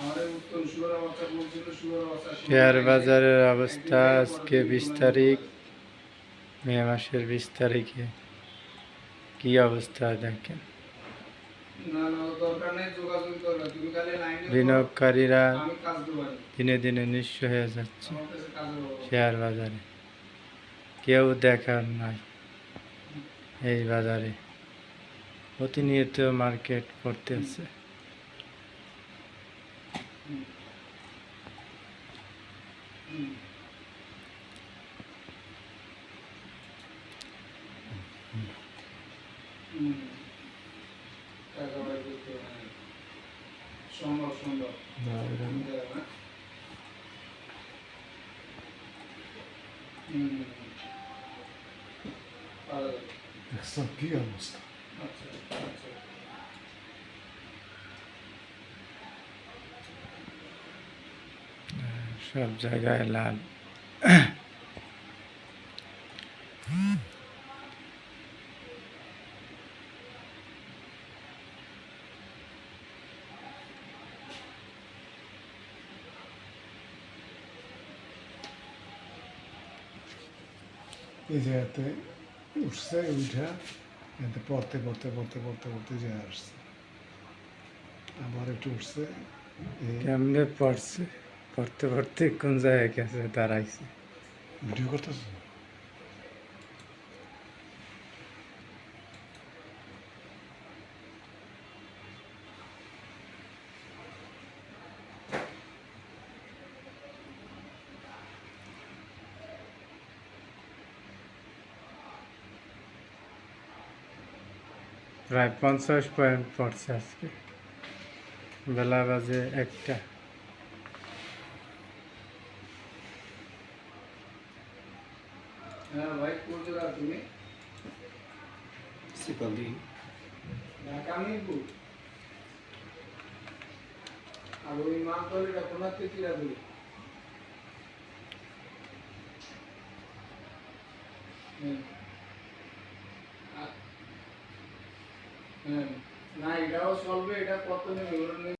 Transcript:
অবস্থা শেয়ার বাজারের অবস্থা আজকে বিশ তারিখ মে মাসের বিশ তারিখে। কি অবস্থা দেখেন? বিনিয়োগকারীরা। দিনে দিনে নিঃস্ব হয়ে যাচ্ছে। শেয়ার বাজারে। কেউ দেখার নাই এই বাজারে। প্রতিনিয়ত মার্কেট পড়তে সম্ভব সম্ভব হ্যাঁ? হুম। পারা যাবে। দেখছো কি অবস্থা আচ্ছা সব জায়গায় লাল। এই জায়গাতে উঠছে উঠা এতে পড়তে পড়তে পড়তে পড়তে পড়তে যে আসছে। আবার একটু উঠছে কেমনে পড়ছে? পড়তে পড়তে কোন জায়গায় গেছে দাঁড়াইছে। ভিডিও করতেছে? প্রায় পঞ্চাশ পয়েন্ট পড়ছে আজকে। বেলা বাজে একটা। হ্যাঁ ভাই দাও তুমি? ঢাকা মিরপুর। আর ওই কিরা দিল হ্যাঁ। না এটাও চলবে এটা কত নেবে?